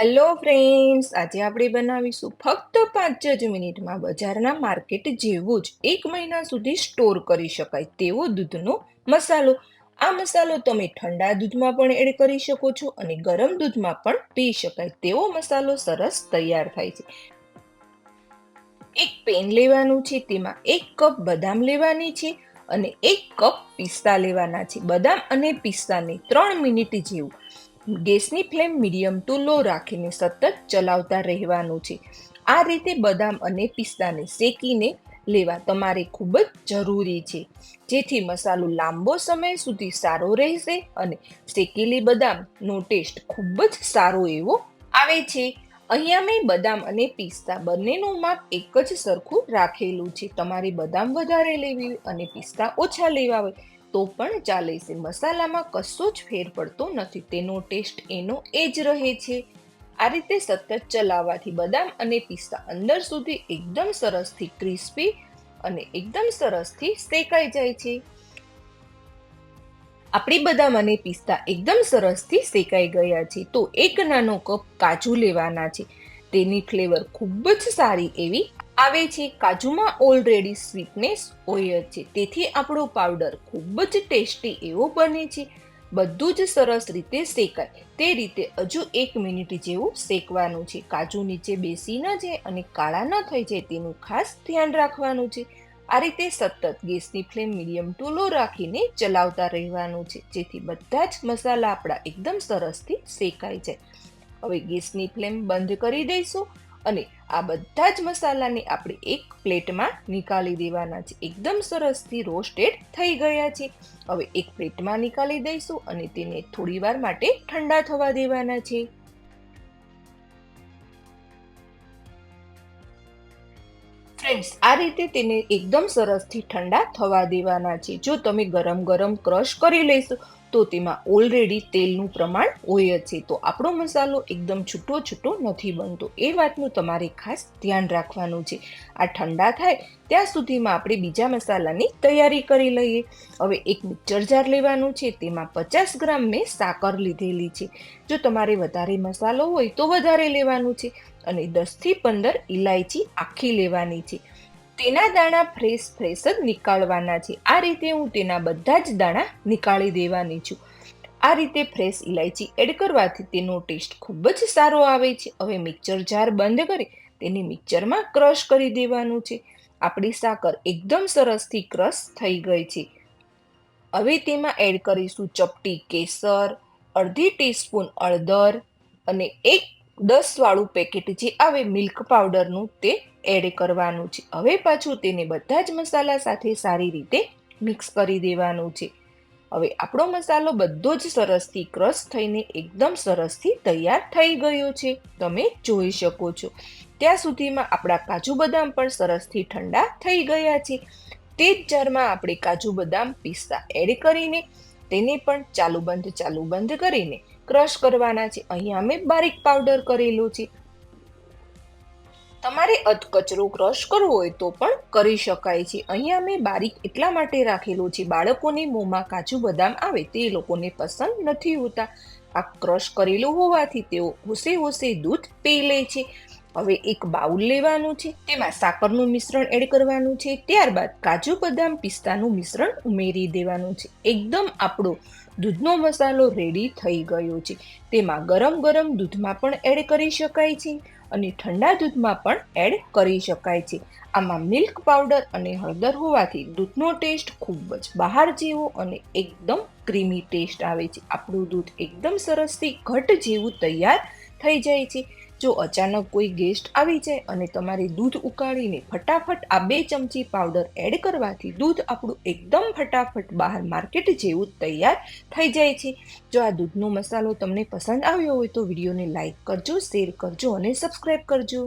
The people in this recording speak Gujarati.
હેલો ફ્રેન્ડ્સ આજે આપણે બનાવીશું ફક્ત પાંચ જ મિનિટમાં બજારના માર્કેટ જેવું જ. એક મહિના સુધી સ્ટોર કરી શકાય તેવો દૂધનો મસાલો. આ મસાલો તમે ઠંડા દૂધમાં પણ એડ કરી શકો છો અને ગરમ દૂધમાં પણ પી શકાય તેવો મસાલો સરસ તૈયાર થાય છે. એક પેન લેવાનું છે, તેમાં એક કપ બદામ લેવાની છે અને એક કપ પિસ્તા લેવાના છે. બદામ અને પિસ્તાને ત્રણ મિનિટ જેવું. ગેસની ફ્લેમ મીડિયમ ટુ લો રાખીને સતત ચલાવતા રહેવાનું છે. આ રીતે બદામ અને પિસ્તાને શેકીને લેવા તમારે ખૂબ જ જરૂરી છે. જેથી મસાલો લાંબો સમય સુધી સારો રહેશે અને શેકેલી બદામનો ટેસ્ટ ખૂબ જ સારો એવો આવે છે. અહીંયા મેં બદામ અને પિસ્તા બંનેનું માપ એક જ સરખું રાખેલું છે. તમારે બદામ વધારે લેવી અને પિસ્તા ઓછા લેવા હોય તો પણ ચાલે છે. મસાલામાં કશો જ ફેર પડતો નથી. તેનો ટેસ્ટ એનો એ જ રહે છે. આ રીતે સતત ચલાવવાથી બદામ અને પિસ્તા અંદર સુધી એકદમ સરસથી ક્રિસ્પી અને એકદમ સરસથી શેકાઈ જાય છે. આપણી બદામ અને પિસ્તા એકદમ સરસથી શેકાઈ ગયા છે. તો એક નાનો કપ કાજુ લેવાના છે. તેની ફ્લેવર ખૂબ જ સારી એવી આવે છે કાજુમાં ઓલરેડી સ્વીટનેસ હોય છે. તેથી આપણો પાવડર ખૂબ જ ટેસ્ટી એવો બને છે. બધું જ સરસ રીતે શેકાય. તે રીતે હજુ એક મિનિટ જેવું શેકવાનું છે. કાજુ નીચે બેસી ન જાય અને કાળા ન થઈ જાય તેનું ખાસ ધ્યાન રાખવાનું છે. આ રીતે સતત ગેસની ફ્લેમ મીડિયમ ટુ લો રાખીને ચલાવતા રહેવાનું છે. જેથી બધા જ મસાલા આપણા એકદમ સરસથી શેકાઈ જાય. હવે ગેસની ફ્લેમ બંધ કરી દઈશું. અને આ બધા જ મસાલાને આપણે એક પ્લેટમાં નીકાળી દેવાના છે. એકદમ સરસથી રોસ્ટેડ થઈ ગયા છે. હવે એક પ્લેટમાં નીકાળી દઈશું અને તેને થોડી વાર માટે ઠંડા થવા દેવાના છે. ફ્રેન્ડ્સ, આ રીતે તેને એકદમ સરસથી ઠંડા થવા દેવાના છે. જો તમે ગરમ ગરમ ક્રશ કરી લેશો તો તેમાં ઓલરેડી તેલનું પ્રમાણ હોય જ છે. તો આપણો મસાલો એકદમ છૂટો છૂટો નથી બનતો. એ વાતનું તમારે ખાસ ધ્યાન રાખવાનું છે. આ ઠંડા થાય ત્યાં સુધીમાં આપણે બીજા મસાલાની તૈયારી કરી લઈએ. હવે એક મિક્સર જાર લેવાનું છે. તેમાં પચાસ ગ્રામ મેં સાકર લીધેલી છે. જો તમારે વધારે મસાલો હોય તો વધારે લેવાનું છે. અને દસથી પંદર ઇલાયચી આખી લેવાની છે. તેના દાણા ફ્રેશ ફ્રેશ જ નીકાળવાના છે. આ રીતે હું તેના બધા જ દાણા નીકાળી દેવાની છું. આ રીતે ફ્રેશ ઇલાયચી એડ કરવાથી તેનો ટેસ્ટ ખૂબ જ સારો આવે છે. હવે મિક્સર જાર બંધ કરી તેને મિક્સરમાં ક્રશ કરી દેવાનું છે. આપણી સાકર એકદમ સરસથી ક્રશ થઈ ગઈ છે. હવે તેમાં એડ કરીશું ચપટી કેસર, અડધી ટીસ્પૂન અળદર અને એક દસ વાળું પેકેટ જે આવે મિલ્ક પાવડરનું તે એડ કરવાનું છે. હવે પાછું તેને બધા જ મસાલા સાથે સારી રીતે મિક્સ કરી દેવાનું છે. હવે આપણો મસાલો બધો જ સરસથી ક્રશ થઈને એકદમ સરસથી તૈયાર થઈ ગયો છે. તમે જોઈ શકો છો. ત્યાં સુધીમાં આપણા કાજુ બદામ પણ સરસથી ઠંડા થઈ ગયા છે. તે જ જારમાં આપણે કાજુ બદામ પિસ્તા એડ કરીને તેને પણ ચાલુ બંધ ચાલુ બંધ કરીને ક્રશ કરવાના છે. અહીંયા અમે બારીક પાવડર કરેલું છે. તમારે અધકચરો ક્રશ કરવો હોય તો પણ કરી શકાય છે. અહીંયા મેં બારીક એટલા માટે રાખેલું છે. બાળકોને મોંમાં કાજુ બદામ આવે તે લોકોને પસંદ નથી હોતા. આ ક્રશ કરેલું હોવાથી તેઓ હોશે હોશે દૂધ પી લે છે. હવે એક બાઉલ લેવાનું છે તેમાં સાકરનું મિશ્રણ એડ કરવાનું છે, ત્યારબાદ કાજુ બદામ પિસ્તાનું મિશ્રણ ઉમેરી દેવાનું છે. એકદમ આપણો દૂધનો મસાલો રેડી થઈ ગયો છે. તેમાં ગરમ ગરમ દૂધમાં પણ એડ કરી શકાય છે અને ઠંડા દૂધમાં પણ એડ કરી શકાય છે. આમાં મિલ્ક પાવડર અને હળદર હોવાથી દૂધનો ટેસ્ટ ખૂબ જ બહાર જેવો અને એકદમ ક્રીમી ટેસ્ટ આવે છે. આપણું દૂધ એકદમ સરસથી ઘટ જેવું તૈયાર થઈ જાય છે. જો અચાનક કોઈ ગેસ્ટ આવી જાય અને તમારે દૂધ ઉકાળીને ફટાફટ આ બે ચમચી પાવડર એડ કરવાથી દૂધ આપણું એકદમ ફટાફટ બહાર માર્કેટ જેવું તૈયાર થઈ જાય છે. જો આ દૂધનો મસાલો તમને પસંદ આવ્યો હોય તો વિડીયોને લાઇક કરજો, શેર કરજો અને સબસ્ક્રાઈબ કરજો.